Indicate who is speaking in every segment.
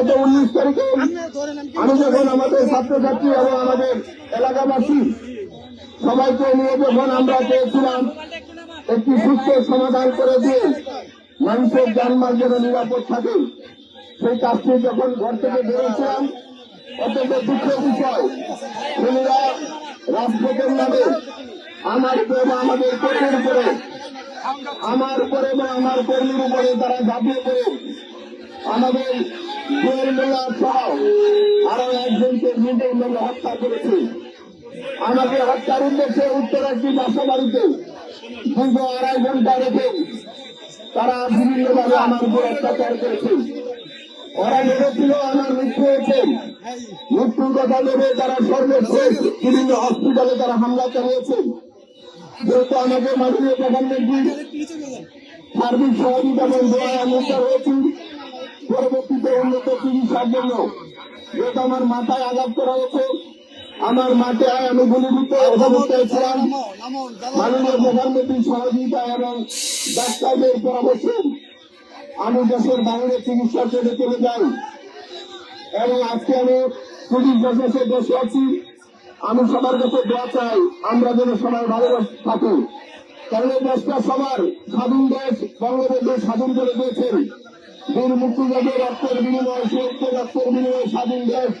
Speaker 1: গত উনিশ তারিখে আমি যখন আমাদের ছাত্রছাত্রী এবং আমাদের এলাকাবাসী সবাইকে নিয়ে যখন আমরা চেয়েছিলাম একটি সুস্থ সমাধান করে দিয়ে মানুষের যানমাল যেন নিরাপদ থাকে সেই কাজটি যখন ঘর থেকে বেরোছিলাম অত্যন্ত দুঃখের বিষয়। খুনিরা রাজপথের নামে আমার উপরে বা আমাদের কর্মীর উপরে আমার উপরে বা আমার কর্মীর উপরে তারা ঝাঁপিয়ে পড়ে। আমাদের সহ হত্যা করেছে আমাকে হত্যার উদ্দেশ্যে উত্তর একটি বাসা বাড়িতে দীর্ঘ আড়াই ঘণ্টা রেখে তারা বিভিন্নভাবে আমার উপর অত্যাচার করেছে ওরা ভেবেছিল আমার মৃত্যু হয়েছে মৃত্যুর কথা ভেবে তারা সর্বশেষ বিভিন্ন হসপিটালে তারা হামলা চালিয়েছে। যেহেতু আমাকে মাননীয় প্রধানমন্ত্রী সার্বিক সহযোগিতা এবং দোয়ায় আমি চিকিৎসার জন্য যেহেতু আমার মাথায় আঘাত করা হয়েছে। আমার মাথায় আমি গুলিবিদ্ধ অবস্থায় ছিলাম মাননীয় প্রধানমন্ত্রীর সহযোগিতা এবং ডাক্তারদের পরামর্শে আমি দেশের বাইরে চিকিৎসার জন্য চলে যাই এবং আজকে আমি পুলিশ দেশের দেশে আছি। আমি সবার কাছে দোয়া চাই, আমরা যেন সবাই ভালো থাকি। কারণ এই দেশটা সবার স্বাধীন দেশ বঙ্গবন্ধু স্বাধীন করে দিয়েছেন। বীর মুক্তিযোদ্ধা রক্তের বিনিময় সুরক্ষ রক্তের বিনিময় স্বাধীন দেশ।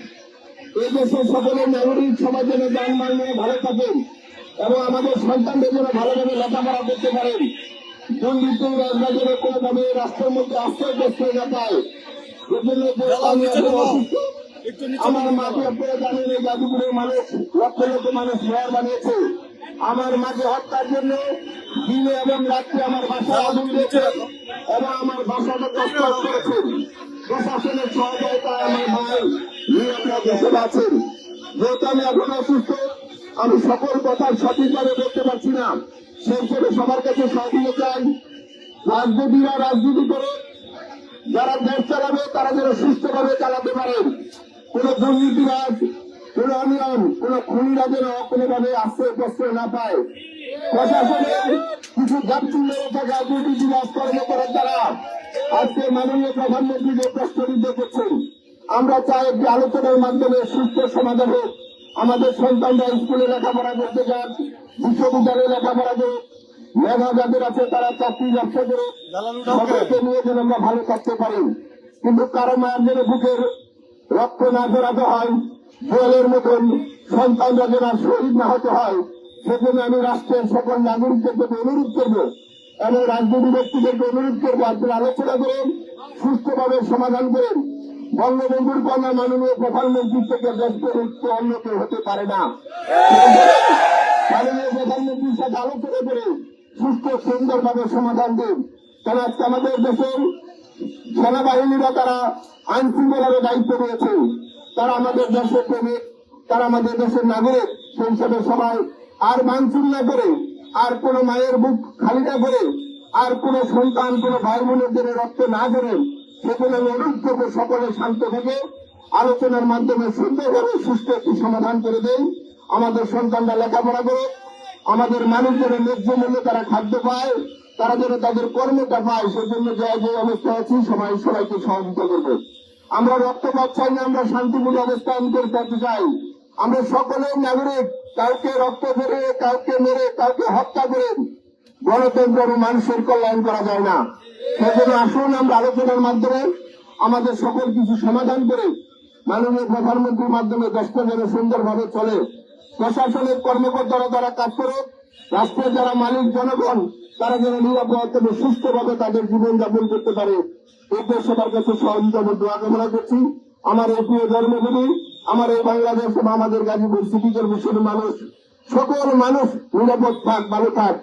Speaker 1: এই দেশের সকলের নাগরিক সবাই যেন যানবাহন নিয়ে ভালো থাকেন এবং আমাদের সন্তানদের যেন ভালোভাবে লেখাপড়া করতে পারেন। দুর্নীতি রাজনীতি যেন কোনোভাবে রাষ্ট্রের মধ্যে আশ্রয়গ্রস্ত হয়ে না পায়। এজন্য আমার মাকে আপনারা জানেন এই গাজীপুরের মানুষ লক্ষ লক্ষ মানুষ মেয়র বানিয়েছে। আমার মাকে হত্যার জন্য দিনে এবং রাত্রে আমার বাসায় আগুন দিয়েছে এবং আমার বাসাটা কষ্ট করেছে প্রশাসনের সহযোগিতায় আমার ভাই নিরাপদ দেশে আছেন যেহেতু আমি এখন অসুস্থ, আমি সকল কথার সঠিকভাবে বলতে পারছি না। সেই হিসেবে সবার কাছে সহযোগিতা চাই। রাজনীতিরা রাজনীতি করে যারা দেশ চালাবে, তারা যেন সুস্থভাবে চালাতে পারেন কোন দুর্নীতিবাজ, কোন অনিয়ম, কোন খুনিরা যেন কোনোভাবে আশ্রয় প্রশ্রয় না পায়। আমরা চাই একটি আলোচনার মাধ্যমে সুস্থ হোক। আমাদের সন্তানরা স্কুলে লেখাপড়া করতে যান, বিশ্ববিদ্যালয়ে লেখাপড়া করুক। মেধা যাদের আছে তারা চাকরি ব্যবসা করে নিয়ে যেন আমরা ভালো থাকতে পারি। কিন্তু কারও মায়ের যেন বুকের রক্ত না জড়াতে হয়, জলের মতন সন্তানরা যেন শহীদ না হতে হয় সেজন্য আমি রাষ্ট্রের সকল নাগরিকদের প্রতি অনুরোধ করব এবং রাজনৈতিক ব্যক্তিদেরকে অনুরোধ করব, আপনারা আলোচনা করেন সুস্থভাবে সমাধান করেন। বঙ্গবন্ধুর কন্যা মাননীয় প্রধানমন্ত্রীর থেকে উচ্চ অন্য কেউ হতে পারে না। মাননীয় প্রধানমন্ত্রীর সাথে আলোচনা করে সুস্থ সুন্দরভাবে সমাধান দিন। কারণ আজকে আমাদের দেশের সেনাবাহিনীরা তারা আইন শৃঙ্খলার দায়িত্ব নিয়েছে। তারা আমাদের দেশের প্রেমিক, তারা আমাদের দেশের নাগরিক। সেই হিসাবে সবাই আর মানসুন না করে, আর কোন মায়ের বুক খালি না করে, আর কোন সন্তান, কোন ভাই বোনের জন্য রক্ত না করে সেখানে আমি অনুরোধ করব সকলে শান্ত থেকে আলোচনার মাধ্যমে সুন্দরভাবে সুস্থ একটি সমাধান করে দেন। আমাদের সন্তানরা লেখাপড়া করে আমাদের মানুষ যেন ন্যায্য মূল্যে তারা খাদ্য পায়, তারা যেন তাদের কর্মটা পায়, সেজন্য যে যে অবস্থা আছি, সবাই সবাইকে সহযোগিতা করবে। আমরা রক্তপাত চাই না, আমরা শান্তিপূর্ণ অবস্থান করতে চাই আমরা সকলেই নাগরিক কাউকে রক্ত ধরে, কাউকে মেরে, কাউকে হত্যা করে গণতন্ত্র মানুষের কল্যাণ করা যায় না। সেজন্য আসুন, আমরা আলোচনার মাধ্যমে আমাদের সকল কিছু সমাধান করে মাননীয় প্রধানমন্ত্রীর মাধ্যমে দেশটা যেন সুন্দরভাবে চলে। প্রশাসনের কর্মকর্তারা যারা কাজ করে রাষ্ট্রের যারা মালিক, জনগণ, তারা যেন নিরাপদ এবং সুস্থভাবে তাদের জীবনযাপন করতে পারে। এতে সবার কাছে সহযোগিতা দোয়া কামনা করছি। আমার এই প্রিয় জন্মভূমি আমার এই বাংলাদেশ আমাদের গাজীপুর সিটি কর্পোরেশনের মানুষ সকল মানুষ নিরাপদ থাক ভালো থাক।